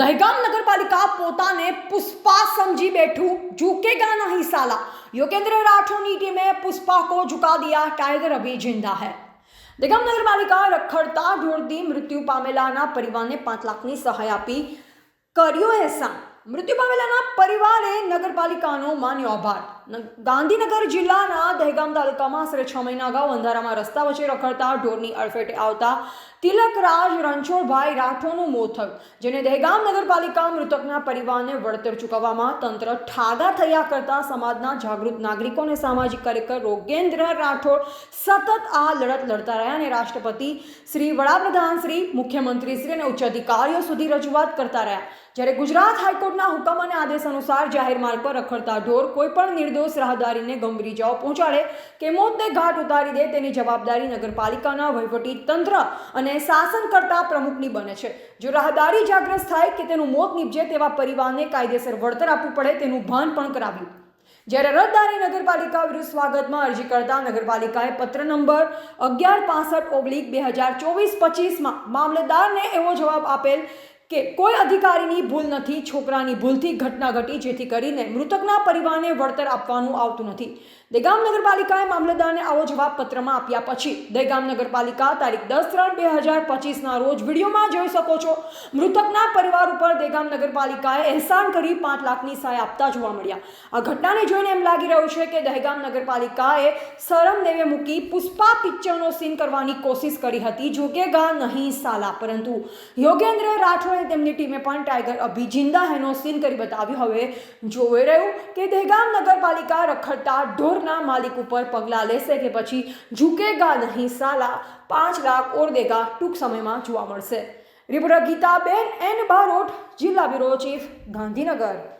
દહેગામ નગરપાલિકા પોતાને પુષ્પા સમજી બેઠું झुकेगा नहीं साला योगेंद्र राठौर की टीम में पुष्पा को झुका दिया टाइगर अभी जिंदा है દહેગામ નગરપાલિકા રખડતા ઢોરથી મૃત્યુ પામેલાના પરિવારને પાંચ લાખની સહાય આપી કર્યો એહસાન મૃત્યુ પામેલાના પરિવારે નગરપાલિકાનો માન્યો આભાર. ગાંધીનગર જિલ્લાના દહેગામ તાલુકામાં આશરે છ મહિના અગાઉ અંધારામાં રસ્તા વચ્ચે રખડતા ઢોરની અડફેટે આવતા તિલકરાજ રણછોડભાઈ રાઠોડનું મોત થયું, જેને દહેગામ નગરપાલિકા મૃતકના પરિવારને વળતર ચૂકવવામાં તંત્ર ઠાગા થયા કરતા સમાજના જાગૃત નાગરિકો અને સામાજિક કાર્યકર રોગેન્દ્ર રાઠોડ સતત આ લડત લડતા રહ્યા અને રાષ્ટ્રપતિ શ્રી, વડાપ્રધાન શ્રી, મુખ્યમંત્રી શ્રી અને ઉચ્ચ અધિકારીઓ સુધી રજૂઆત કરતા રહ્યા. જ્યારે ગુજરાત હાઈકોર્ટના હુકમ અને આદેશ અનુસાર જાહેર માર્ગ પર રખડતા ઢોર કોઈપણ નિર્દોષ રાહદારીને ગંભીર ઇજાઓ પહોંચાડે કે મોતને ઘાટ ઉતારી દે તેની જવાબદારી નગરપાલિકાના વહીવટી તંત્ર અને શાસન કરતા પ્રમુખની બને છે. જો રાહદારી જાગ્રસ્ત થાય કે તેનું મોત નીપજે તેવા પરિવારને કાયદેસર વળતર આપવું પડે તેનું ભાન પણ કરાવ્યું. જ્યારે રદદારી નગરપાલિકા વિરુદ્ધ સ્વાગતમાં અરજી કરતા નગરપાલિકાએ પત્ર નંબર અગિયાર પાસઠ ઓબ્લિક બે હજાર ચોવીસ પચીસમાં મામલેદારને એવો જવાબ આપેલ કે કોઈ અધિકારીની ભૂલ નથી, છોકરાની ભૂલથી ઘટના ઘટી જેથી કરીને મૃતકના પરિવારને વળતર આપવાનું આવતું નથી. દહેગામ નગરપાલિકાએ મામલતદારને આવો જવાબ પત્રમાં આપ્યા પછી દહેગામ નગરપાલિકા તારીખ દસ ત્રણ બે હજાર પચીસના રોજ વિડીયોમાં જોઈ શકો છો, મૃતકના પરિવાર ઉપર દહેગામ નગરપાલિકાએ અહેસાન કરી પાંચ લાખની સહાય આપતા જોવા મળ્યા. આ ઘટનાને જોઈને એમ લાગી રહ્યું છે કે દહેગામ નગરપાલિકાએ શરમદેવે મૂકી પુષ્પા પિક્ચરનો સીન કરવાની કોશિશ કરી હતી જોગેગા નહીં સાલા. પરંતુ યોગેન્દ્ર રાઠોડ અને તેમની ટીમે પણ ટાઈગર અભિજિંદા હેનો સીન કરી બતાવ્યું. હવે જોઈ રહ્યું કે દહેગામ નગરપાલિકા રખડતા ઢોરના માલિક ઉપર પગલાં લેશે કે પછી ઝૂકેગા નહીં, સાલા પાંચ લાખ ઓર દેગા ટૂંક સમયમાં જોવા મળશે. રિપોર્ટર ગીતાબેન એન બારોટ, જિલ્લા બ્યુરો ચીફ, ગાંધીનગર.